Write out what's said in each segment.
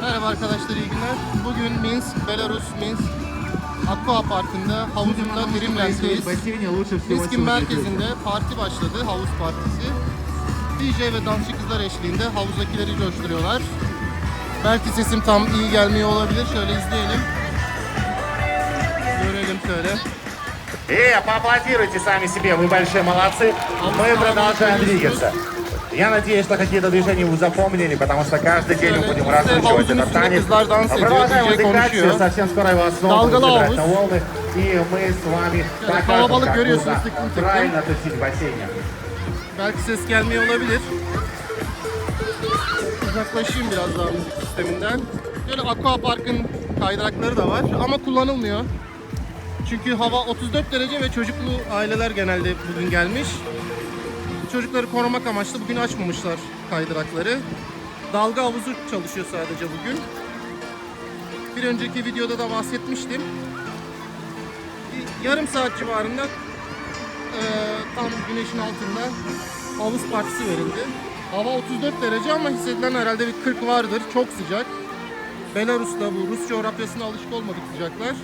Merhaba arkadaşlar, iyi günler. Bugün Minsk, Belarus, Minsk Aqua Parkı'nda havuzunda В Dreamland'deyiz. бассейне лучше всего Minsk'in сегодня merkezinde parti başladı, havuz partisi. DJ ve dansçı kızlar eşliğinde havuzdakileri coşturuyorlar. Belki sesim tam iyi gelmiyor olabilir. Şöyle izleyelim. Görelim şöyle. Эй, поаплодируйте сами себе, вы большие молодцы. Мы продолжаем двигаться. Я надеюсь, что какие-то движения вы запомнили, потому что каждый день мы будем раскручивать Havuzun этот üstünde танец. kızlar dans ediyor, Продолжаем DJ вот играть, konuşuyor. совсем скоро его снова Dalgalı будем havuz. играть на волны. И мы с вами покажем, kalabalık как görüyorsunuz, нужно tıklım tıklım. правильно тусить в бассейне. Belki ses gelmiyor olabilir. Uzaklaşayım biraz daha müzik sisteminden. Böyle Aqua Park'ın kaydırakları da var ama kullanılmıyor. Çünkü hava 34 derece ve çocuklu aileler genelde bugün gelmiş. Çocukları korumak amaçlı bugün açmamışlar kaydırakları. Dalga havuzu çalışıyor sadece bugün. Bir önceki videoda da bahsetmiştim. Bir Yarım saat civarında ee, tam güneşin altında havuz partisi verildi. Hava 34 derece ama hissedilen herhalde bir 40 vardır. Çok sıcak. Belarus'ta bu Rus coğrafyasına alışık olmadık sıcaklar.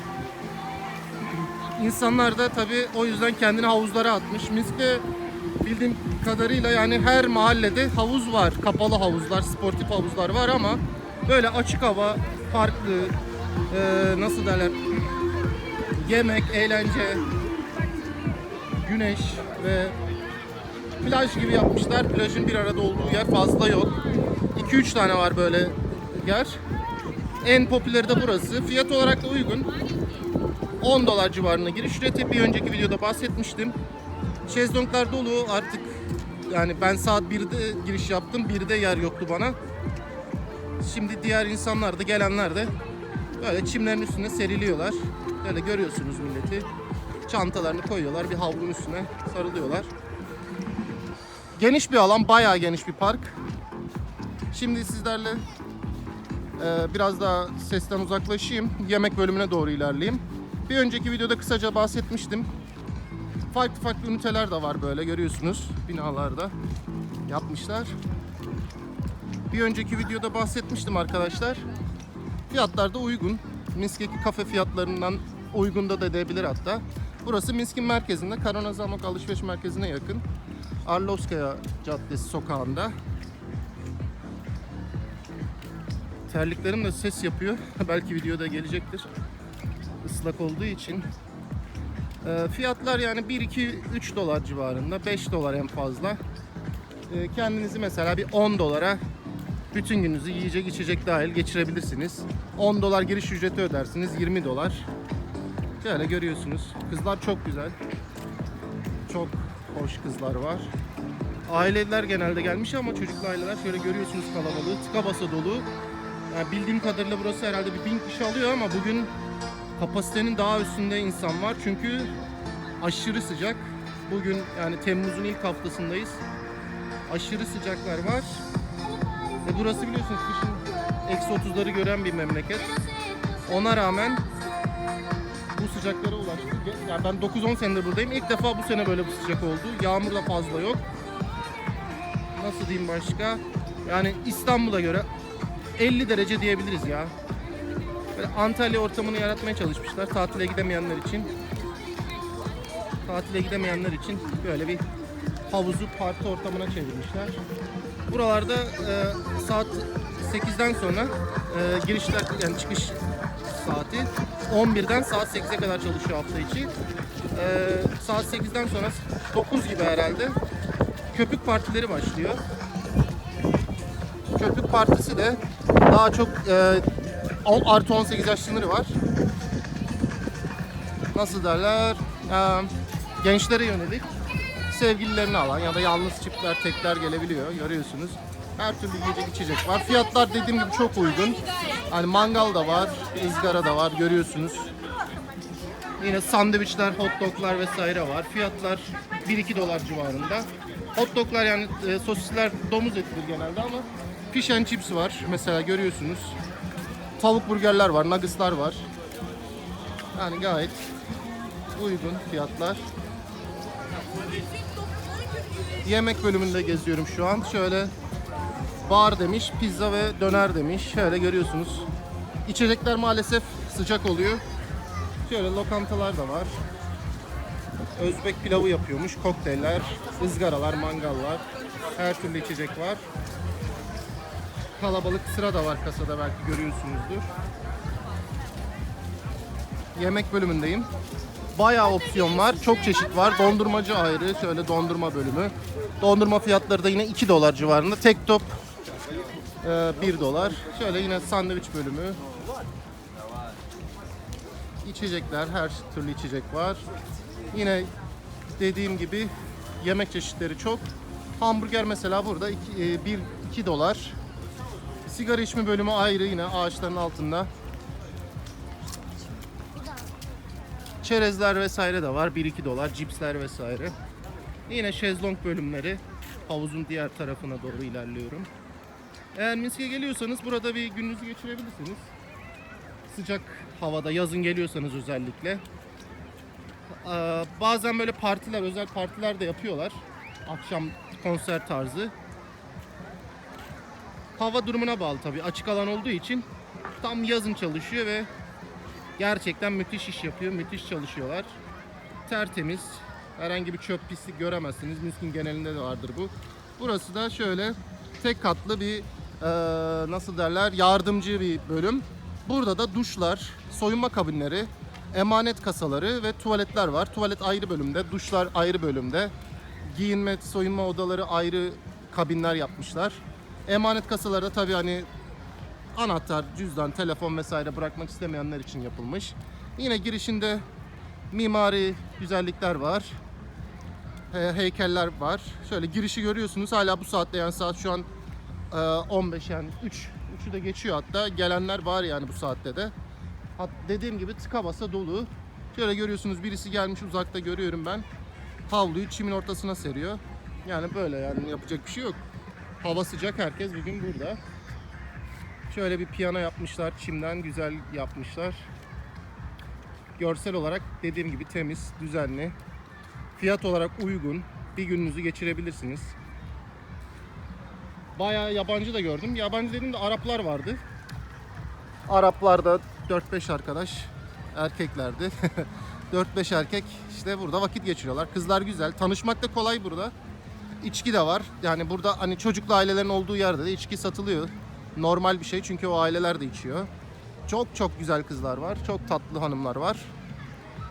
İnsanlar da tabii o yüzden kendini havuzlara atmış. Minsk'te bildiğim kadarıyla yani her mahallede havuz var. Kapalı havuzlar, sportif havuzlar var ama böyle açık hava, farklı, ee, nasıl derler, yemek, eğlence, güneş ve plaj gibi yapmışlar. Plajın bir arada olduğu yer fazla yok. 2-3 tane var böyle yer. En popüleri de burası. Fiyat olarak da uygun. 10 dolar civarında giriş ücreti. Bir önceki videoda bahsetmiştim. Şezlonglar dolu artık yani ben saat 1'de giriş yaptım. 1'de yer yoktu bana. Şimdi diğer insanlar da gelenler de böyle çimlerin üstüne seriliyorlar. Böyle görüyorsunuz milleti. Çantalarını koyuyorlar bir havlunun üstüne sarılıyorlar. Geniş bir alan, bayağı geniş bir park. Şimdi sizlerle e, biraz daha sesten uzaklaşayım. Yemek bölümüne doğru ilerleyeyim. Bir önceki videoda kısaca bahsetmiştim. Farklı farklı üniteler de var böyle görüyorsunuz binalarda yapmışlar. Bir önceki videoda bahsetmiştim arkadaşlar. Fiyatlar da uygun. Minsk'teki kafe fiyatlarından uygun da edebilir hatta. Burası Minsk'in merkezinde, Karonazamok alışveriş merkezine yakın. Arlovskaya Caddesi sokağında. Terliklerim de ses yapıyor. Belki videoda gelecektir. Islak olduğu için. Ee, fiyatlar yani 1 2 3 dolar civarında, 5 dolar en fazla. Ee, kendinizi mesela bir 10 dolara bütün gününüzü yiyecek içecek dahil geçirebilirsiniz. 10 dolar giriş ücreti ödersiniz, 20 dolar. Şöyle görüyorsunuz. Kızlar çok güzel. Çok hoş kızlar var. Aileler genelde gelmiş ama çocuklu aileler şöyle görüyorsunuz kalabalığı. Tıka basa dolu. Yani bildiğim kadarıyla burası herhalde bir bin kişi alıyor ama bugün kapasitenin daha üstünde insan var. Çünkü aşırı sıcak. Bugün yani Temmuz'un ilk haftasındayız. Aşırı sıcaklar var. Ve burası biliyorsunuz kışın eksi 30'ları gören bir memleket. Ona rağmen bu sıcaklara ulaştık. Yani ben 9-10 senedir buradayım. İlk defa bu sene böyle bir sıcak oldu. Yağmur da fazla yok. Nasıl diyeyim başka? Yani İstanbul'a göre 50 derece diyebiliriz ya. Böyle Antalya ortamını yaratmaya çalışmışlar tatile gidemeyenler için. Tatile gidemeyenler için böyle bir havuzu parti ortamına çevirmişler. Buralarda e, saat 8'den sonra e, girişler yani çıkış saati 11'den saat 8'e kadar çalışıyor hafta içi. E, saat 8'den sonra 9 gibi herhalde köpük partileri başlıyor. Köpük partisi de daha çok e, on- artı 18 yaş sınırı var. Nasıl derler? E, gençlere yönelik sevgililerini alan ya da yalnız çiftler, tekler gelebiliyor. Görüyorsunuz. Her türlü yiyecek içecek var. Fiyatlar dediğim gibi çok uygun. Hani mangal da var, ızgara da var görüyorsunuz. Yine sandviçler, hot doglar vesaire var. Fiyatlar 1-2 dolar civarında. Hot doglar yani e, sosisler domuz etidir genelde ama fish and chips var. Mesela görüyorsunuz. Tavuk burgerler var, nuggetslar var. Yani gayet uygun fiyatlar. Yemek bölümünde geziyorum şu an. Şöyle bar demiş, pizza ve döner demiş. Şöyle görüyorsunuz. İçecekler maalesef sıcak oluyor. Şöyle lokantalar da var. Özbek pilavı yapıyormuş, kokteyller, ızgaralar, mangallar, her türlü içecek var. Kalabalık sıra da var kasada belki görüyorsunuzdur. Yemek bölümündeyim. Bayağı opsiyon var, çok çeşit var. Dondurmacı ayrı, şöyle dondurma bölümü. Dondurma fiyatları da yine 2 dolar civarında. Tek top e, 1 dolar. Şöyle yine sandviç bölümü. İçecekler, her türlü içecek var. Yine dediğim gibi yemek çeşitleri çok. Hamburger mesela burada 1 2 dolar. Sigara içme bölümü ayrı yine ağaçların altında. Çerezler vesaire de var. 1-2 dolar. Cipsler vesaire. Yine şezlong bölümleri. Havuzun diğer tarafına doğru ilerliyorum. Eğer Minsk'e geliyorsanız burada bir gününüzü geçirebilirsiniz. Sıcak havada yazın geliyorsanız özellikle. Ee, bazen böyle partiler, özel partiler de yapıyorlar. Akşam konser tarzı. Hava durumuna bağlı tabii. Açık alan olduğu için tam yazın çalışıyor ve gerçekten müthiş iş yapıyor. Müthiş çalışıyorlar. Tertemiz. Herhangi bir çöp pislik göremezsiniz. Minsk'in genelinde de vardır bu. Burası da şöyle tek katlı bir eee, nasıl derler yardımcı bir bölüm. Burada da duşlar, soyunma kabinleri, emanet kasaları ve tuvaletler var. Tuvalet ayrı bölümde, duşlar ayrı bölümde. Giyinme, soyunma odaları ayrı kabinler yapmışlar. Emanet kasaları da tabii hani anahtar, cüzdan, telefon vesaire bırakmak istemeyenler için yapılmış. Yine girişinde mimari güzellikler var. He- heykeller var. Şöyle girişi görüyorsunuz. Hala bu saatte yani saat şu an e, 15 yani 3 3'ü de geçiyor hatta. Gelenler var yani bu saatte de. Hat, dediğim gibi tıka basa dolu. Şöyle görüyorsunuz birisi gelmiş uzakta görüyorum ben. Havluyu çimin ortasına seriyor. Yani böyle yani yapacak bir şey yok. Hava sıcak herkes bugün burada. Şöyle bir piyano yapmışlar çimden güzel yapmışlar. Görsel olarak dediğim gibi temiz, düzenli. Fiyat olarak uygun. Bir gününüzü geçirebilirsiniz. Bayağı yabancı da gördüm. Yabancı dediğim de Araplar vardı. Araplar da 4-5 arkadaş erkeklerdi. 4-5 erkek işte burada vakit geçiriyorlar. Kızlar güzel. Tanışmak da kolay burada. İçki de var. Yani burada hani çocuklu ailelerin olduğu yerde de içki satılıyor. Normal bir şey çünkü o aileler de içiyor. Çok çok güzel kızlar var. Çok tatlı hanımlar var.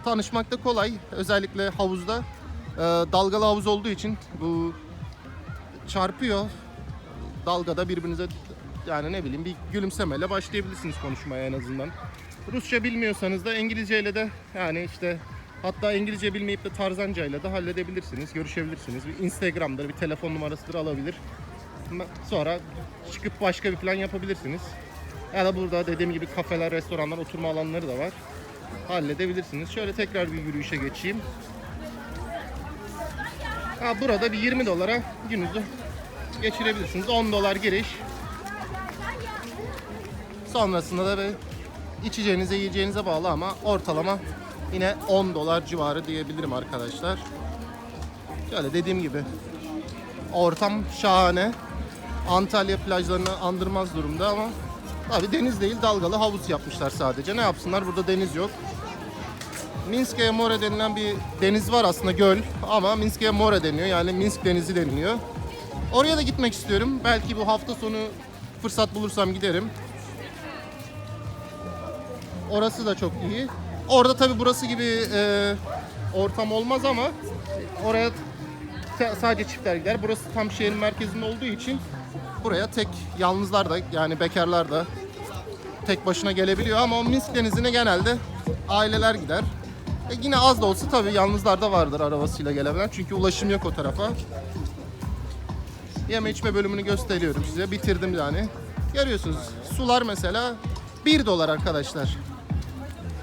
Tanışmak da kolay. Özellikle havuzda e, dalgalı havuz olduğu için bu çarpıyor. Dalgada birbirinize yani ne bileyim bir gülümsemeyle başlayabilirsiniz konuşmaya en azından. Rusça bilmiyorsanız da İngilizceyle de yani işte hatta İngilizce bilmeyip de Tarzanca ile de halledebilirsiniz, görüşebilirsiniz. Bir Instagram'dır, bir telefon numarasıdır alabilir. Sonra çıkıp başka bir plan yapabilirsiniz. Ya da burada dediğim gibi kafeler, restoranlar, oturma alanları da var. Halledebilirsiniz. Şöyle tekrar bir yürüyüşe geçeyim. Ha, burada bir 20 dolara gününüzü geçirebilirsiniz. 10 dolar giriş. Sonrasında da bir içeceğinize, yiyeceğinize bağlı ama ortalama yine 10 dolar civarı diyebilirim arkadaşlar. Şöyle dediğim gibi ortam şahane. Antalya plajlarını andırmaz durumda ama tabi deniz değil dalgalı havuz yapmışlar sadece. Ne yapsınlar burada deniz yok. Minskaya More denilen bir deniz var aslında göl ama Minskaya More deniyor yani Minsk denizi deniliyor. Oraya da gitmek istiyorum. Belki bu hafta sonu fırsat bulursam giderim. Orası da çok iyi. Orada tabi burası gibi e, ortam olmaz ama oraya sadece çiftler gider. Burası tam şehrin merkezinde olduğu için buraya tek yalnızlar da yani bekarlar da tek başına gelebiliyor ama o Minsk denizine genelde aileler gider. E yine az da olsa tabii yalnızlar da vardır arabasıyla gelebilen çünkü ulaşım yok o tarafa. Yeme içme bölümünü gösteriyorum size. Bitirdim yani. Görüyorsunuz sular mesela 1 dolar arkadaşlar.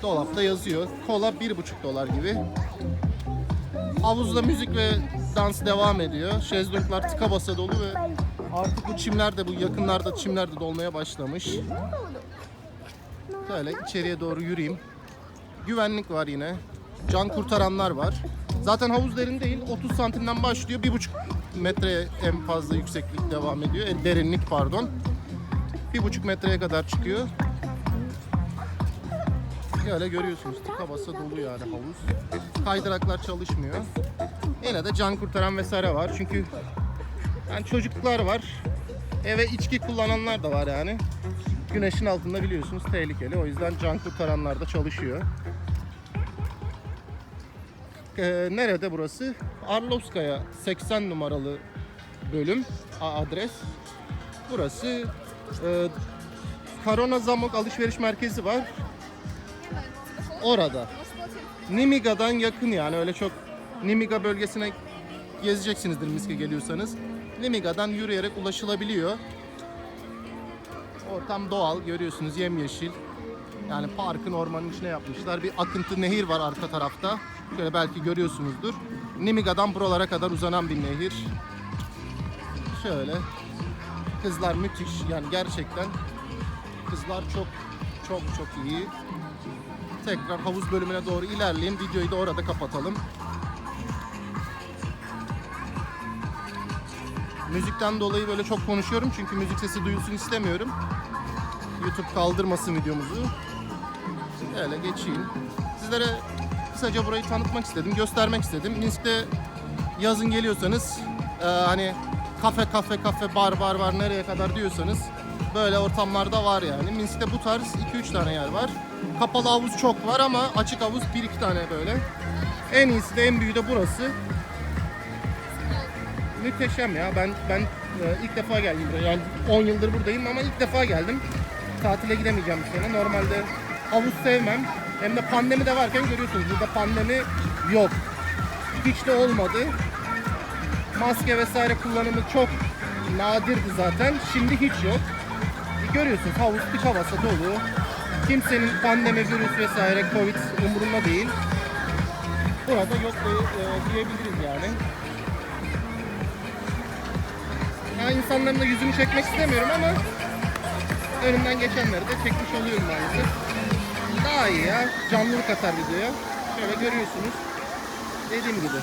Dolapta yazıyor. Kola 1,5 dolar gibi. Havuzda müzik ve dans devam ediyor. Şezlonglar tıka basa dolu ve artık bu çimler de bu yakınlarda çimler de dolmaya başlamış. Şöyle içeriye doğru yürüyeyim. Güvenlik var yine. Can kurtaranlar var. Zaten havuz derin değil. 30 santimden başlıyor. 1,5 metre en fazla yükseklik devam ediyor. E, derinlik pardon. Bir buçuk metreye kadar çıkıyor. Böyle görüyorsunuz tıka basa dolu yani havuz. Kaydıraklar çalışmıyor. Yine de can kurtaran vesaire var. Çünkü yani çocuklar var. Eve içki kullananlar da var yani. Güneşin altında biliyorsunuz tehlikeli. O yüzden can kurtaranlar da çalışıyor. Ee, nerede burası? Arlovskaya 80 numaralı bölüm adres. Burası e, Karona Zamok alışveriş merkezi var. Orada. Nimiga'dan yakın yani öyle çok Nimiga bölgesine gezeceksinizdir Miske geliyorsanız. Nimiga'dan yürüyerek ulaşılabiliyor. Ortam doğal görüyorsunuz yemyeşil. Yani parkın ormanın içine yapmışlar. Bir akıntı nehir var arka tarafta. Şöyle belki görüyorsunuzdur. Nimiga'dan buralara kadar uzanan bir nehir. Şöyle. Kızlar müthiş. Yani gerçekten kızlar çok çok çok iyi. Tekrar havuz bölümüne doğru ilerleyeyim. Videoyu da orada kapatalım. Müzikten dolayı böyle çok konuşuyorum çünkü müzik sesi duyulsun istemiyorum. YouTube kaldırmasın videomuzu. Öyle geçeyim. Sizlere kısaca burayı tanıtmak istedim, göstermek istedim. Minsk'te yazın geliyorsanız e, hani kafe kafe kafe bar bar var nereye kadar diyorsanız böyle ortamlarda var yani. Minsk'te bu tarz 2-3 tane yer var. Kapalı havuz çok var ama açık havuz 1-2 tane böyle. En iyisi de en büyüğü de burası. Muhteşem ya. Ben ben e, ilk defa geldim buraya. Yani 10 yıldır buradayım ama ilk defa geldim. Tatile gidemeyeceğim bu sene. Normalde havuz sevmem. Hem de pandemi de varken görüyorsunuz burada pandemi yok. Hiç de olmadı. Maske vesaire kullanımı çok nadirdi zaten. Şimdi hiç yok. E, görüyorsunuz havuz tık havası dolu. Kimsenin pandemi, virüs vesaire, covid umurunda değil. Burada yok e, diyebiliriz yani. Ya insanların da yüzünü çekmek istemiyorum ama önümden geçenleri de çekmiş oluyorum maalesef. Daha iyi ya. Canlılık atar videoya. Şöyle görüyorsunuz. Dediğim gibi.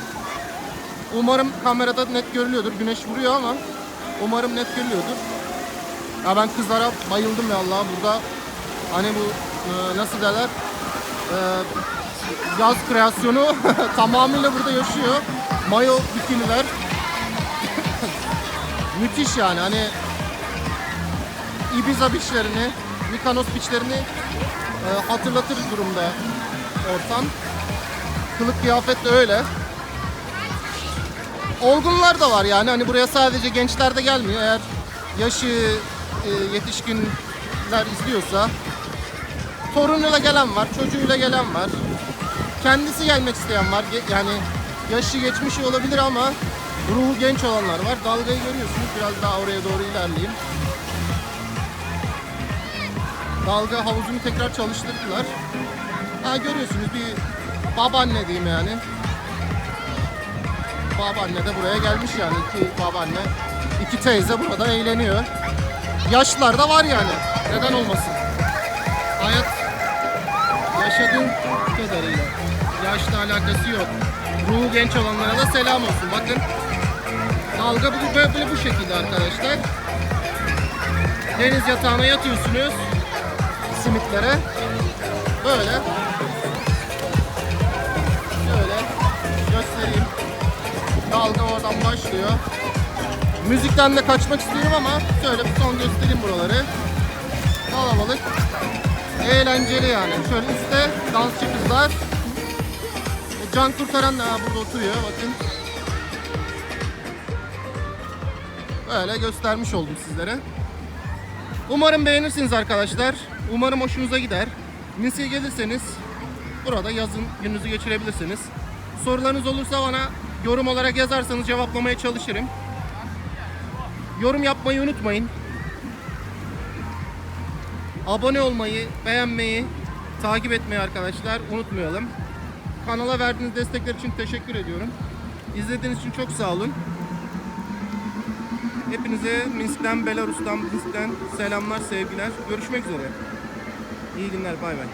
Umarım kamerada net görülüyordur. Güneş vuruyor ama umarım net görülüyordur. Ya ben kızlara bayıldım ya Allah burada. Hani bu e, nasıl derler? E, yaz kreasyonu tamamıyla burada yaşıyor. Mayo bikiniler. Müthiş yani hani Ibiza beachlerini, Mykonos beachlerini e, hatırlatır durumda ortam. Kılık kıyafet de öyle. Olgunlar da var yani hani buraya sadece gençler de gelmiyor. Eğer yaşı e, yetişkinler izliyorsa torunuyla gelen var, çocuğuyla gelen var. Kendisi gelmek isteyen var. Yani yaşı geçmişi olabilir ama ruhu genç olanlar var. Dalgayı görüyorsunuz. Biraz daha oraya doğru ilerleyeyim. Dalga havuzunu tekrar çalıştırdılar. Ha görüyorsunuz bir babaanne diyeyim yani. Babaanne de buraya gelmiş yani. iki babaanne, iki teyze burada eğleniyor. Yaşlılar da var yani. Neden olmasın? Hayat yaşadığım kadarıyla. Yaşla alakası yok. Ruhu genç olanlara da selam olsun. Bakın dalga bu böyle bu şekilde arkadaşlar. Deniz yatağına yatıyorsunuz simitlere. Böyle. Şöyle göstereyim. Dalga oradan başlıyor. Müzikten de kaçmak istiyorum ama şöyle bir son göstereyim buraları. Kalabalık. Eğlenceli yani. Şöyle üstte dansçı kızlar. E, Can kurtaran da burada oturuyor bakın. Böyle göstermiş oldum sizlere. Umarım beğenirsiniz arkadaşlar. Umarım hoşunuza gider. Minsk'e gelirseniz burada yazın gününüzü geçirebilirsiniz. Sorularınız olursa bana yorum olarak yazarsanız cevaplamaya çalışırım. Yorum yapmayı unutmayın. Abone olmayı, beğenmeyi, takip etmeyi arkadaşlar unutmayalım. Kanala verdiğiniz destekler için teşekkür ediyorum. İzlediğiniz için çok sağ olun. Hepinize Minsk'ten, Belarus'tan, Minsk'ten selamlar, sevgiler. Görüşmek üzere. İyi günler, bay bay.